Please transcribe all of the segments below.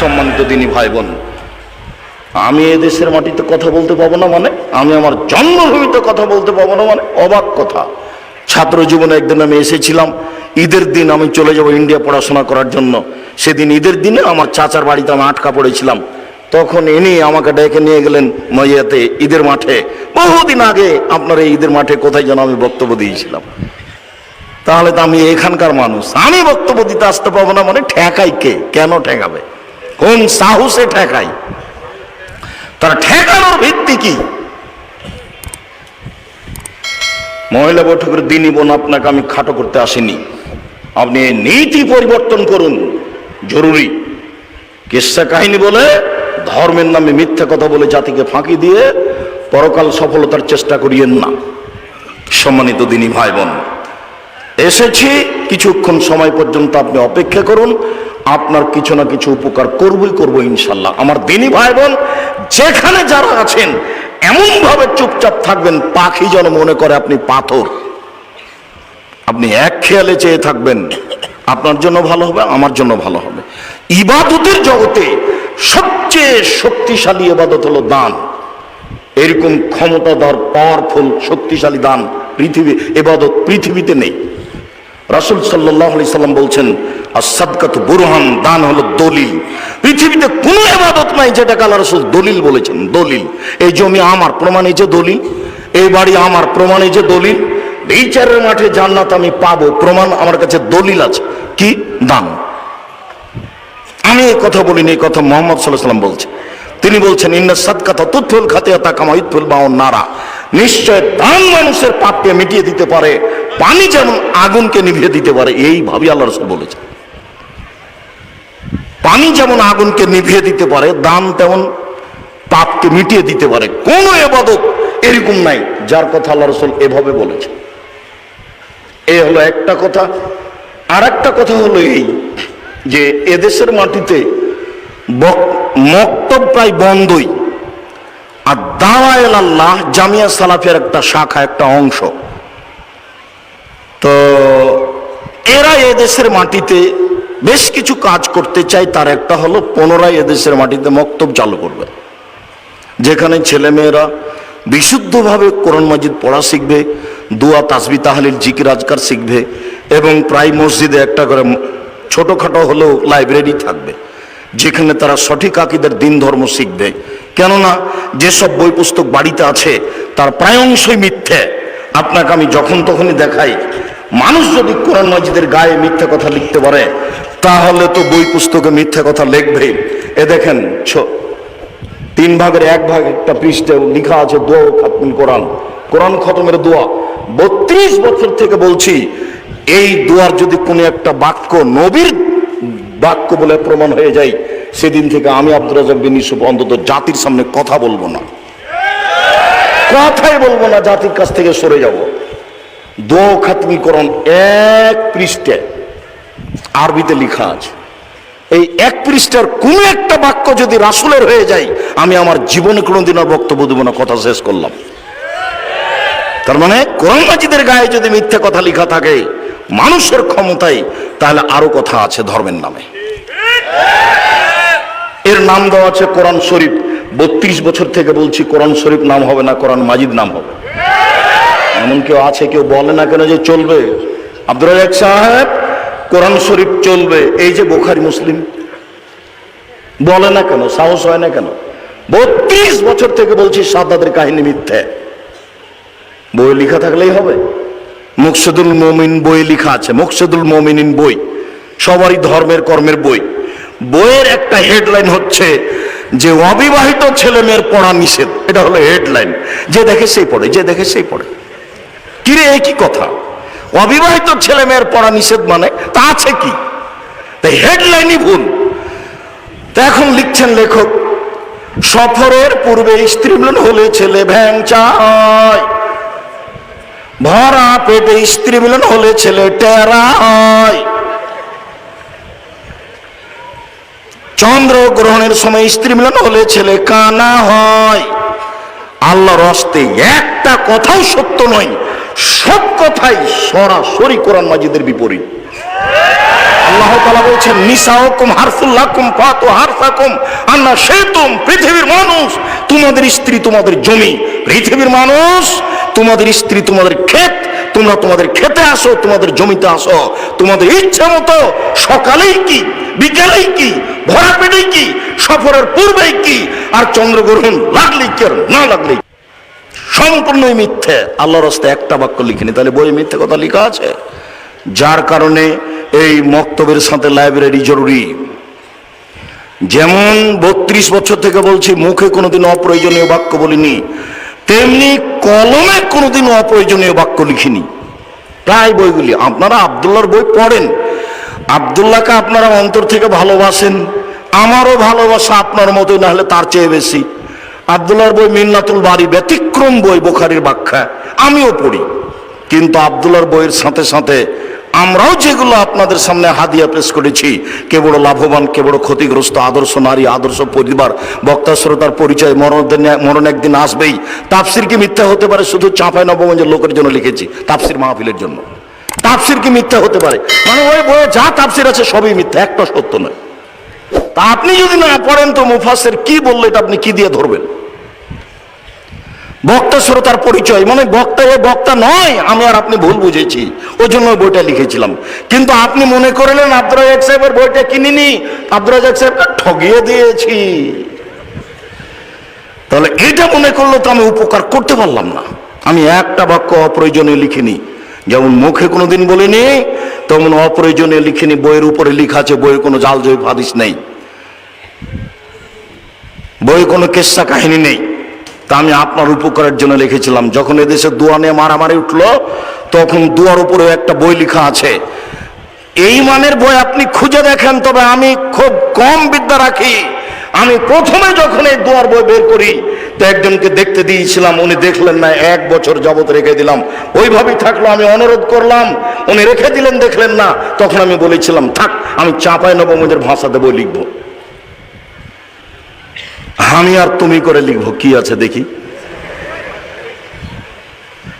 সম্মানিত দিনী ভাই বোন আমি এ দেশের মাটিতে কথা বলতে পাবো না মানে? আমি আমার জন্মভূমিতে কথা বলতে পাবো না মানে? অবাক কথা। ছাত্র জীবনে একদিন আমি এসেছিলাম, ঈদের দিন আমি চলে যাব ইন্ডিয়া পড়াশোনা করার জন্য। সেদিন ঈদের দিনে আমার চাচার বাড়িতে আমি আটকা পড়েছিলাম। তখন ইনি আমাকে ডেকে নিয়ে গেলেন মইয়াতে ঈদের মাঠে। বহুদিন আগে আপনার এই ঈদের মাঠে কোথায় যেন আমি বক্তব্য দিয়েছিলাম। তাহলে তো আমি এখানকার মানুষ। আমি বক্তব্য দিতে আসতে পাবো না মানে ঠেকাই কে? কেন ঠেকাবে? কোন সাহসে ঠেকাই? তার ঠেকানোর ভিত্তি কি? মহিলা বৈঠকের দিনই বোন, আপনাকে আমি খাটো করতে আসিনি। আপনি নীতি পরিবর্তন করুন, জরুরি। কিসা কাহিনী বলে? ধর্মের নামে মিথ্যা কথা বলে জাতিকে ফাঁকি দিয়ে পরকাল সফলতার চেষ্টা করিয়েন না। সম্মানিত দিনী ভাই বোন, এসেছি, কিছুক্ষণ সময় পর্যন্ত আপনি অপেক্ষা করুন। আপনার কিছু না কিছু উপকার করবই করব ইনশাল্লাহ। আমার দিনী ভাই বোন যেখানে যারা আছেন এমন ভাবে চুপচাপ থাকবেন, পাখি যেন মনে করে আপনি পাথর। আপনি এক খেয়ালে চেয়ে থাকবেন, আপনার জন্য ভালো হবে, আমার জন্য ভালো হবে। ইবাদতের জগতে সবচেয়ে শক্তিশালী ইবাদত হলো দান। এরকম ক্ষমতাধর পাওয়ারফুল শক্তিশালী দান পৃথিবী এবাদত পৃথিবীতে নেই। রাসুল সাল্লাহ আলি সাল্লাম বলছেন আর সাদকাত বুরহান, দান হলো দলিল। পৃথিবীতে কোনো এবাদত নাই যেটাকে আল্লাহ রসুল দলিল বলেছেন। দলিল। এই জমি আমার প্রমাণ যে দলিল, এই বাড়ি আমার প্রমাণ যে দলিল বিচারের মাঠে জান্নাত আমি পাবো, প্রমাণ আমার কাছে দলিল আছে। কি? দান। আমি এই কথা বলিনি, এই কথা মোহাম্মদ সাল্লাহ সাল্লাম বলছে। তিনি বলছেন, ইন্না সাদকাতা তুৎফুল খাতিয়াতা কামা ইৎফুল বাউন নারা। নিশ্চয় দান মানুষের পাপকে মিটিয়ে দিতে পারে, পানি যেমন আগুনকে নিভিয়ে দিতে পারে, এই ভাবি আল্লাহ রসুল বলেছে পানি যেমন আগুনকে নিভিয়ে দিতে পারে, দান তেমন পাপকে মিটিয়ে দিতে পারে। কোন এবাদত এরকম নাই, যার কথা আল্লাহ রসুল এভাবে বলেছে এ হলো একটা কথা। আর একটা কথা হলো এই যে এদেশের মাটিতে মক্তব প্রায় বন্ধই। আর দাওয়াল আল্লাহ, জামিয়া সালাফের একটা শাখা, একটা অংশ। তো এরা এদেশের মাটিতে বেশ কিছু কাজ করতে চাই, তার একটা হলো পুনরায় এদেশের মাটিতে মক্তব চালু করবে। যেখানে ছেলেমেয়েরা বিশুদ্ধভাবে কোরআন মাজিদ পড়া শিখবে, দুয়া, তাসবি, তাহলিল, জিকির, আজকার শিখবে এবং প্রায় মসজিদে একটা করে ছোটোখাটো হলেও লাইব্রেরি থাকবে, যেখানে তারা সঠিক আকিদের দিন ধর্ম শিখবে। কেননা যেসব বই পুস্তক বাড়িতে আছে, তার প্রায় অংশই মিথ্যে। আপনাকে আমি যখন তখনই দেখাই, মানুষ যদি কোরআন মাজিদের গায়ে মিথ্যে কথা লিখতে পারে তাহলে তো বই পুস্তকে মিথ্যা কথা লিখবেই। এ দেখেন তিন ভাগের এক ভাগ একটা পৃষ্ঠে লেখা আছে দোয়া খাতমুল কোরআন। কোরআন খতমের দোয়া। বত্রিশ বছর থেকে বলছি, এই দোয়ার যদি কোনো একটা বাক্য নবীর বাক্য বলে প্রমাণ হয়ে যায়, সেদিন থেকে আমি আব্দুর রাজাক বিন ইউসুফ অন্তত জাতির সামনে কথা বলব না। কথাই বলব না, জাতির কাছ থেকে সরে যাব। দোয়া খাতমুল কোরআন এক পৃষ্ঠে। আরবিতে লেখা আছে, এই এক পৃষ্ঠার কোনো একটা বাক্য যদি রাসুলের হয়ে যায়, আমি আমার জীবনে কোনোদিন আর বক্তব্য দেবো না, কথা শেষ করলাম। তার মানে কোরআন মাজিদের গায়ে যদি মিথ্যে কথা লেখা থাকে, মানুষের ক্ষমতায়, তাহলে আরও কথা আছে ধর্মের নামে। এর নাম দেওয়া আছে কোরআন শরীফ। বত্রিশ বছর থেকে বলছি, কোরআন শরীফ নাম হবে না, কোরআন মাজিদ নাম হবে। এমন কেউ আছে, কেউ বলে না কেন যে চলবে? আব্দুল সাহেব কোরআন শরীফ চলবে, এই যে বোখারি, মুসলিম, বলে না কেন, সাহস হয় না কেন? বত্রিশ বছর থেকে বলছি সাদাদের কাহিনী মিথ্যে। বই লেখা থাকলেই হবে। মুকসেদুল মমিন বই লেখা আছে, মুকসেদুল মমিনিন বই, সবারই ধর্মের কর্মের বই। বইয়ের একটা হেডলাইন হচ্ছে যে অবিবাহিত ছেলে মেয়ের পড়া নিষেধ। এটা হলো হেডলাইন। যে দেখে সেই পড়ে, যে দেখে সেই পড়ে। কিরে কি কথা? অবিবাহিত ছেলে মেয়ের পড়া নিষেধ মানে তা আছে কি? তাই হেডলাইনই ভুল। তা এখন লিখছেন লেখক, সফরের পূর্বে স্ত্রী মিলন হলে ছেলে ভ্যাং চায়। ভরা পেটে স্ত্রী মিলন হলে ছেলে টেরা চন্দ্র গ্রহণের সময় স্ত্রী মিলন হলে ছেলে কানা হয়। আল্লাহর অস্তে একটা কথাও সত্য নয় সব কথাই সরাসরি কোরআন মাজিদের বিপরীত আল্লাহ বলছেন শেতুম পৃথিবীর মানুষ তোমাদের স্ত্রী তোমাদের জমি, পৃথিবীর মানুষ তোমাদের স্ত্রী তোমাদের ক্ষেত, তোমরা তোমাদের আসো, তোমাদের জমিতে আসো, তোমাদের ইচ্ছে মতো সকালেই কি, বিকালেই কি ভরা পেটেই কি, সফরের পূর্বেই কি, আর চন্দ্রগ্রহণ লাগলেই কি আর না লাগলেই? সম্পূর্ণই মিথ্যে। আল্লাহর রাস্তায় একটা বাক্য লিখিনি, তাহলে বই মিথ্যে কথা লেখা আছে? যার কারণে এই মক্তবের সাথে লাইব্রেরি জরুরি। যেমন বত্রিশ বছর থেকে বলছি, মুখে কোনোদিন অপ্রয়োজনীয় বাক্য বলিনি, তেমনি কলমে কোনোদিন অপ্রয়োজনীয় বাক্য লিখিনি। প্রায় বইগুলি। আপনারা আবদুল্লার বই পড়েন। আবদুল্লাহকে আপনারা অন্তর থেকে ভালোবাসেন। আমারও ভালোবাসা আপনার মতোই না হলে তার চেয়ে বেশি। আবদুল্লাহর বই মিন্নাতুল বাড়ি ব্যতিক্রম বই বোখারির ব্যাখ্যা। আমিও পড়ি। কিন্তু আবদুল্লাহর বইয়ের সাথে সাথে আমরাও যেগুলো আপনাদের সামনে হাদিয়া পেশ করেছি, কে বড় লাভবান, কে বড় ক্ষতিগ্রস্ত, আদর্শ নারী, আদর্শ পরিবার, বক্তা, শ্রোতার পরিচয়, মরণ মরণ একদিন আসবেই। তাফসির কি মিথ্যা হতে পারে? শুধু চাঁপাই নবগঞ্জের লোকের জন্য লিখেছি, তাফসির মাহফিলের জন্য। তাফসির কি মিথ্যা হতে পারে? মানে ওই বইয়ে যা তাফসির আছে সবই মিথ্যা, একটা সত্য নয়। তা আপনি যদি না পড়েন তো মুফাসের কি বলল এটা আপনি কি দিয়ে ধরবেন? বক্তা শ্রোতার পরিচয়। মানে বক্তা এ বক্তা নয়, আমি আর আপনি ভুল বুঝেছি। ওই জন্য বইটা লিখেছিলাম। কিন্তু আপনি মনে করলেন আব্দুল সাহেবের বইটা কিনিনি? আব্দুল রাজাক সাহেবটা ঠগিয়ে দিয়েছি। তাহলে এটা মনে করলে তো আমি উপকার করতে পারলাম না। আমি একটা বাক্য অপ্রয়োজনে লিখিনি। যেমন মুখে কোনোদিন বলিনি, তেমন অপ্রয়োজনে লিখিনি। বইয়ের উপরে লেখা আছে, বইয়ে কোনো জাল জয় হাদিস নেই। বইয়ে কোনো কেসা কাহিনী নেই। তা আমি আপনার উপকারের জন্য লিখেছিলাম। যখন এদেশে দোয়া নিয়ে মারামারি উঠল, তখন দুয়ার উপরে একটা বই লেখা আছে। এই মানের বই আপনি খুঁজে দেখেন, তবে আমি খুব কম বিদ্যা রাখি। আমি প্রথমে যখন এই দুয়ার বই বের করি, তো একজনকে দেখতে দিয়েছিলাম, উনি দেখলেন না, এক বছর যাবত রেখে দিলাম। ওইভাবেই থাকল, আমি অনুরোধ করলাম, উনি রেখে দিলেন, দেখলেন না। তখন আমি বলেছিলাম, থাক, আমি চাঁপাই নবমদের ভাষাতে বই লিখব। আমি আর তুমি করে লিখব। কি আছে দেখি?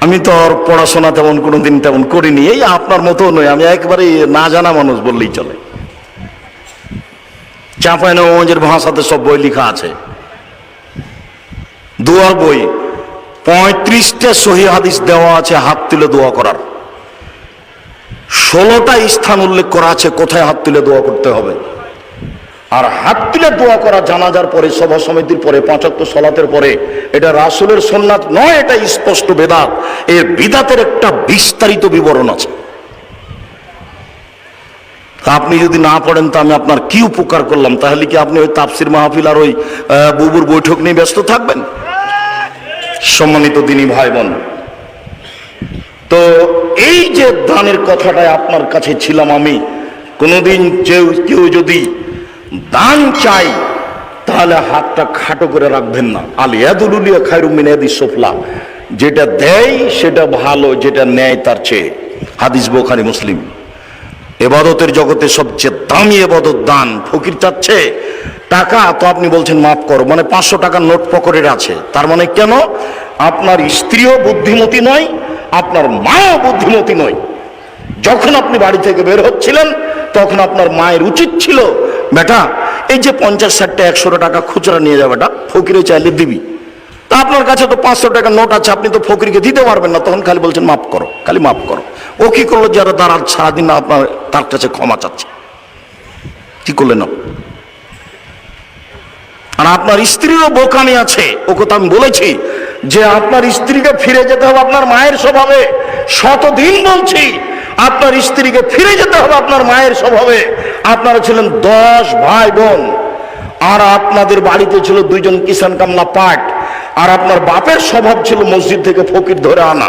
আমি তো আর পড়াশোনা তেমন কোনো দিন তেমন করিনি। এই আপনার মতো নয়, আমি একবারে না জানা মানুষ বললেই চলে। চাঁপাইনগঞ্জের ভাষাতে সব বই লেখা আছে। দোয়ার বই, পঁয়ত্রিশটা সহি হাদিস দেওয়া আছে, হাত তুলে দোয়া করার। ষোলোটা স্থান উল্লেখ করা আছে, কোথায় হাত তুলে দোয়া করতে হবে? আর হাত তুলে দোয়া করা জানাজার পরে, সভা সমিতির পরে, পাঁচাত্তর সলাতের পরে, এটা রাসুলের সোননাথ নয়, এটা স্পষ্ট বেদাত। এর বিদাতের একটা বিস্তারিত বিবরণ আছে। আপনি যদি না পড়েন, তো আমি আপনার কি উপকার করলাম? তাহলে কি আপনি ওই তাপসির মাহফিল আর ওই বুবুর বৈঠক নিয়ে ব্যস্ত থাকবেন? সম্মানিত দিনী ভাই বোন তো এই যে দানের কথাটাই আপনার কাছে ছিলাম আমি, কোনোদিন কেউ কেউ যদি দান চাই, তাহলে হাতটা খাটো করে রাখবেন না। আলিয়াদুলিয়া খায়রুমিনাদি সোফলা। যেটা দেয়, সেটা ভালো, যেটা নেয়, তার চেয়ে। হাদিস বোখারি, মুসলিম। এবাদতের জগতে সবচেয়ে দামি এবাদত দান। ফকির চাচ্ছে, টাকা তো আপনি বলছেন মাফ করো মানে পাঁচশো টাকার নোট পকেটের আছে। তার মানে কেন? আপনার স্ত্রীও বুদ্ধিমতী নয়, আপনার মাও বুদ্ধিমতী নয়। যখন আপনি বাড়ি থেকে বের হচ্ছিলেন, তখন আপনার মায়ের উচিত ছিল বেটা, এই যে পঞ্চাশ ষাটটা একশো টাকা খুচরা নিয়ে যাবে বেটা ফকিরে চাইলে দিবি। তা আপনার কাছে তো পাঁচশো টাকার নোট আছে, আপনি তো ফকিরকে দিতে পারবেন না, তখন খালি বলছেন, মাফ করো, খালি মাফ করো। ও কি করল, যারা দাঁড়াল, সারাদিন আপনার, তার কাছে ক্ষমা চাচ্ছে। কি করলেন? আর আপনার স্ত্রীরও বোকামি আছে। ও কথা আমি বলেছি, যে আপনার স্ত্রীকে ফিরে যেতে হবে, আপনার মায়ের স্বভাবে। শতদিন বলছি আপনার স্ত্রীকে ফিরে যেতে হবে আপনার মায়ের স্বভাবে। আপনারা ছিলেন দশ ভাই বোন। আর আপনাদের বাড়িতে ছিল দুইজন কিষান কামলা পাট। আর আপনার বাপের স্বভাব ছিল মসজিদ থেকে ফকির ধরে আনা।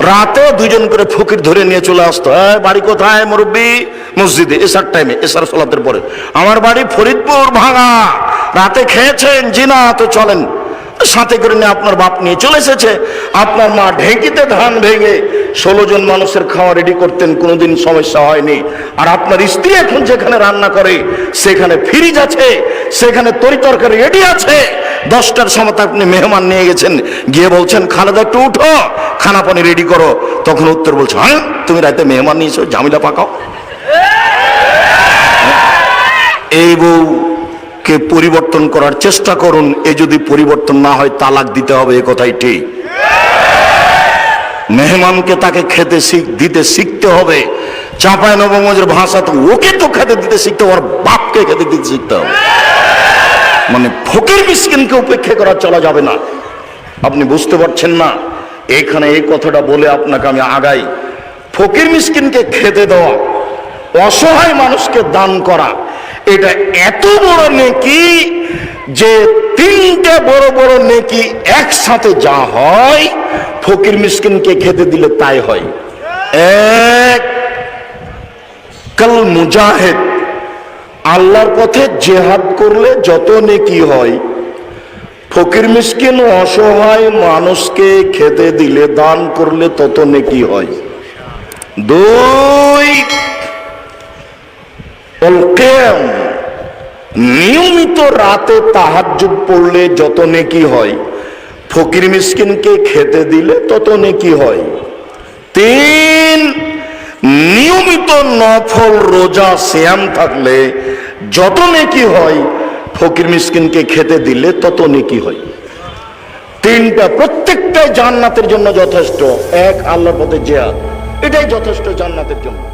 রাতে দুজন করে ফকির ধরে নিয়ে চলে আসতো। "এই, বাড়ি কোথায় মুরব্বী? মসজিদে এসার টাইমে এসার সলাতের পরে। আমার বাড়ি ফরিদপুর ভাঙা। রাতে খেয়েছেন জিনা? তো চলেন। সাথে করে নিয়ে আপনার বাপ নিয়ে চলে এসেছে। আপনার মা ঢেঁকিতে ধান ভেঙে ষোলো জন মানুষের খাওয়া রেডি করতেন, কোনোদিন সমস্যা হয়নি। আর আপনার স্ত্রী এখন যেখানে রান্না করে, সেখানে ফ্রিজ আছে, সেখানে তরি তরকারি রেডি আছে। দশটার সময় আপনি মেহমান নিয়ে গেছেন, গিয়ে বলছেন, খালেদা, একটু উঠো, খানা পানি রেডি করো। তখন উত্তর বলছে হ্যাঁ তুমি রাতে মেহমান নিয়েছো জামিলা পাকাও। এই বউকে পরিবর্তন করার চেষ্টা করুন, এ যদি পরিবর্তন না হয় তালাক দিতে হবে, এ কথাই ঠিক। মেহমানকে তাকে খেতে দিতে শিখতে হবে। চাঁপায় নবমজের ভাষা তো ওকে তো খেতে দিতে শিখতে হবে বাপকে খেতে দিতে শিখতে হবে। মানে ফকির মিসকিনকে উপেক্ষা করা চলা যাবে না। আপনি বুঝতে পারছেন না? এখানে এই কথাটা বলে আপনাকে আমি আগাই। ফকির মিসকিনকে খেতে দেওয়া, অসহায় মানুষকে দান করা এটা এত বড় নেকি যে তিনটে বড় বড় নেকি একসাথে যা হয়, ফকির মিসকিনকে খেতে দিলে তাই হয়। এক, কাল মুজাহিদ, আল্লাহর পথে জেহাদ করলে যত নেকি হয়, ফকির মিসকিন অসহায় মানুষকে খেতে দিলে, দান করলে তত নেকি হয়। দুই নিয়মিত রাতে তাহাজ্জুদ পড়লে যত নেকি হয়? ফকির মিসকিনকে খেতে দিলে তত নেকি হয়? তিন, নিয়মিত নফল রোজা শ্যাম থাকলে যত নেকি হয়? ফকির মিসকিনকে খেতে দিলে তত নেকি হয়? তিনটা, প্রত্যেকটাই জান্নাতের জন্য যথেষ্ট। এক, আল্লাহর পথে জেহাদ। এটাই যথেষ্ট জান্নাতের জন্য।